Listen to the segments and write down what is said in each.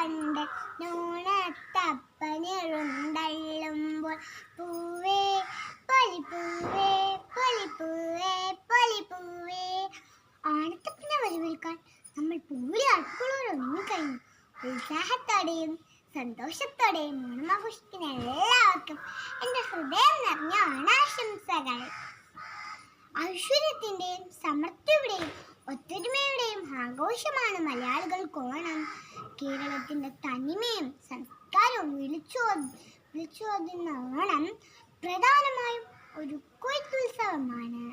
കണ്ട് നൂണത്തപ്പനെഴുന്തള്ളുമ്പോൾ പൂവേ പൊലിപ്പൂവേ പൊലിപ്പൂവേ പൊലിപ്പൂവേ. ആണത്തപ്പനെ വരവേൽക്കാൻ നമ്മൾ പൂവിലെ അടുക്കളോട് കഴിഞ്ഞു ഉത്സാഹത്തോടെയും സന്തോഷത്തോടെയും ഓണം ആഘോഷിക്കുന്ന എല്ലാവർക്കും എന്റെ ഹൃദയം നിറഞ്ഞ ഓണാശംസകൾ ഐശ്വര്യത്തിന്റെയും സമൃദ്ധിയുടെയും ഒത്തൊരുമയുടെയും ആഘോഷമാണ് മലയാളികൾക്ക് ഓണം. കേരളത്തിന്റെ തനിമയും സംസ്കാരവും വിളിച്ചോ വിളിച്ചോതുന്ന ഓണം പ്രധാനമായും ഒരു കൊയ്ത്തുത്സവമാണ്.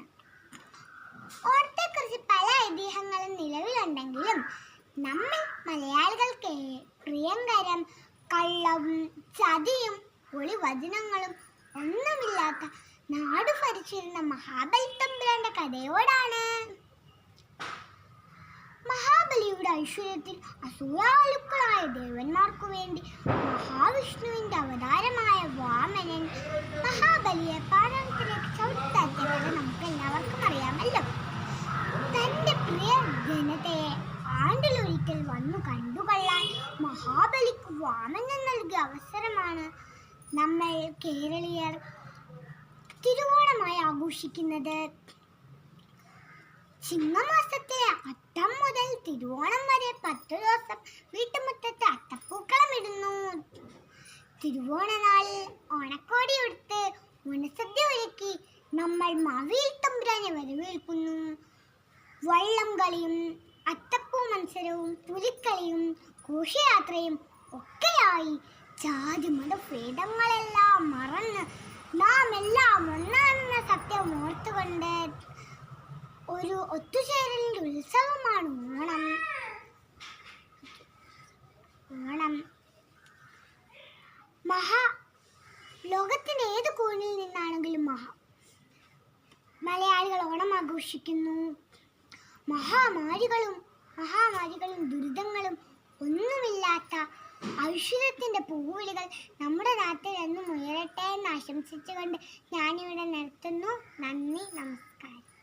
ഓണത്തെക്കുറിച്ച് പല ഐതിഹ്യങ്ങളും നിലവിലുണ്ടെങ്കിലും നമ്മൾ മലയാളികൾക്ക് പ്രിയങ്കരം കള്ളവും ചതിയും ഒളിവചനങ്ങളും ഒന്നുമില്ലാത്ത നാട് ഭരിച്ചിരുന്ന മഹാബലി തമ്പുരാന്റെ കഥയോടാണ്. ഐശ്വര്യത്തിൽ അസൂയാലുക്കളായ ദേവന്മാർക്കു വേണ്ടി മഹാവിഷ്ണുവിന്റെ അവതാരമായ വാമനൻ മഹാബലിയെ നമുക്ക് എല്ലാവർക്കും അറിയാമല്ലോ. തന്റെ പ്രിയ ജനതയെ ആണ്ടിലൊരിക്കൽ വന്നു കണ്ടുകൊള്ളാൻ മഹാബലിക്ക് വാമനൻ നൽകിയ അവസരമാണ് നമ്മൾ കേരളീയർ തിരുവോണമായി ആഘോഷിക്കുന്നത് മുതൽ തിരുവോണം വരെ പത്ത് ദിവസം വീട്ടുമുറ്റത്ത് അത്തപ്പൂക്കളം ഇടുന്നു. തിരുവോണ നാളിൽ ഓണക്കോടി എടുത്ത് ഓണസദ്യ ഒരുക്കി നമ്മൾ മാവിയിൽ തമ്പുരാനെ വരവേൽക്കുന്നു. വള്ളം കളിയും അത്തപ്പൂ മത്സരവും പുലിക്കളിയും ഘോഷയാത്രയും ഒക്കെയായി ജാതി മത ഭേദങ്ങളെല്ലാം മറന്ന് നാം എല്ലാം ഒന്നാണെന്ന ഒരു ഒത്തുചേരലിന്റെ ഉത്സവമാണ് ഓണം. ഓണം. മഹാ ലോകത്തിന്റെ ഏത് കോണിൽ നിന്നാണെങ്കിലും മഹാ മലയാളികൾ ഓണം ആഘോഷിക്കുന്നു. മഹാമാരികളും മഹാമാരികളും ദുരിതങ്ങളും ഒന്നുമില്ലാത്ത ഔഷധത്തിന്റെ പൂവിളികൾ നമ്മുടെ നാട്ടിൽ എന്നും ഉയരട്ടെ എന്ന് ആശംസിച്ചുകൊണ്ട് ഞാനിവിടെ നിർത്തുന്നു. നന്ദി നമസ്കാരം.